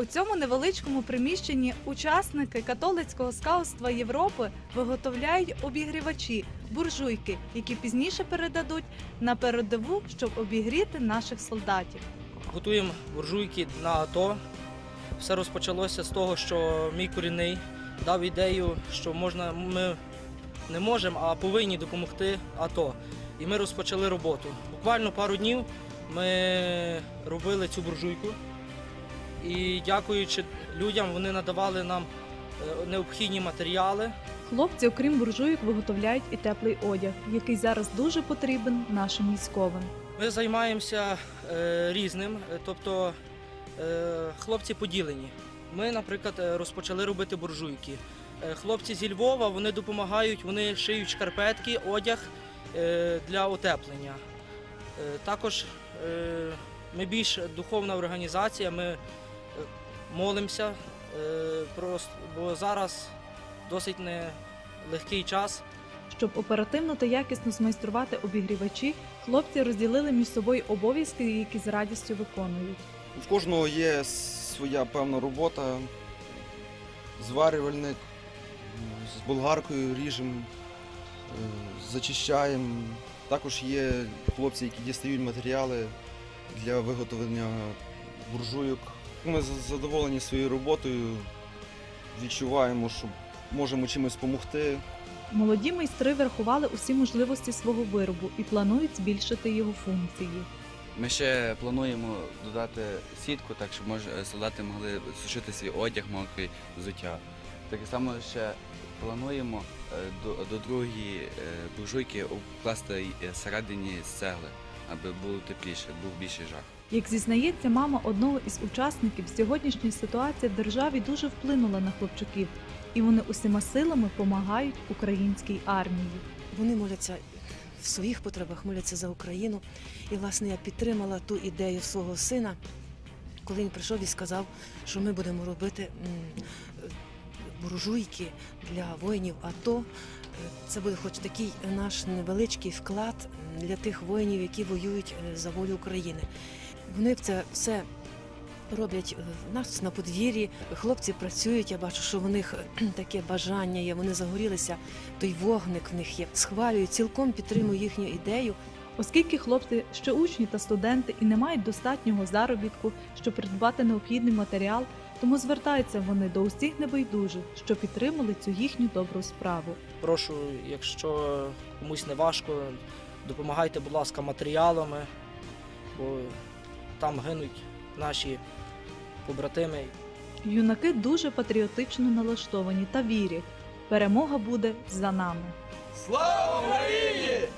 У цьому невеличкому приміщенні учасники католицького скаутства Європи виготовляють обігрівачі, буржуйки, які пізніше передадуть на передову, щоб обігріти наших солдатів. Готуємо буржуйки на АТО. Все розпочалося з того, що мій корінний дав ідею, що можна, ми не можемо, а повинні допомогти АТО. І ми розпочали роботу. Буквально пару днів ми робили цю буржуйку. І дякуючи людям, вони надавали нам е, необхідні матеріали. Хлопці, окрім буржуйок, виготовляють і теплий одяг, який зараз дуже потрібен нашим військовим. Ми займаємося е, різним, е, тобто е, хлопці поділені. Ми, наприклад, е, розпочали робити буржуйки. Хлопці зі Львова вони допомагають, вони шиють шкарпетки, одяг е, для утеплення. Е, також е, ми більш духовна організація, ми молимося, е, просто, бо зараз досить нелегкий час. Щоб оперативно та якісно змайструвати обігрівачі, хлопці розділили між собою обов'язки, які з радістю виконують. В кожного є своя певна робота. Зварювальник, з болгаркою ріжемо, е, зачищаємо. Також є хлопці, які дістають матеріали для виготовлення буржуйок. Ми задоволені своєю роботою, відчуваємо, що можемо чимось допомогти. Молоді майстри врахували усі можливості свого виробу і планують збільшити його функції. Ми ще плануємо додати сітку, так щоб мож, солдати могли сушити свій одяг, мокрий взуття. Так само ще плануємо е, до, до другої е, буржуйки обкласти е, з цегли, аби було тепліше, був більший жах. Як зізнається мама одного із учасників, сьогоднішня ситуація в державі дуже вплинула на хлопчиків, і вони усіма силами допомагають українській армії. Вони моляться в своїх потребах, моляться за Україну. І, власне, я підтримала ту ідею свого сина, коли він прийшов і сказав, що ми будемо робити е, буржуйки для воїнів АТО. Е, Це буде хоч такий наш невеличкий вклад для тих воїнів, які воюють е, за волю України. Вони це все роблять е, нас на подвір'ї. Хлопці працюють. Я бачу, що в них е, таке бажання є. Вони загорілися той вогник в них є. Схвалюю, цілком підтримую їхню ідею. Оскільки хлопці ще учні та студенти і не мають достатнього заробітку, щоб придбати необхідний матеріал, тому звертаються вони до усіх небайдужих, що підтримали цю їхню добру справу. Прошу, якщо комусь не важко, допомагайте, будь ласка, матеріалами, бо там гинуть наші побратими. Юнаки дуже патріотично налаштовані та вірять, перемога буде за нами. Слава Україні!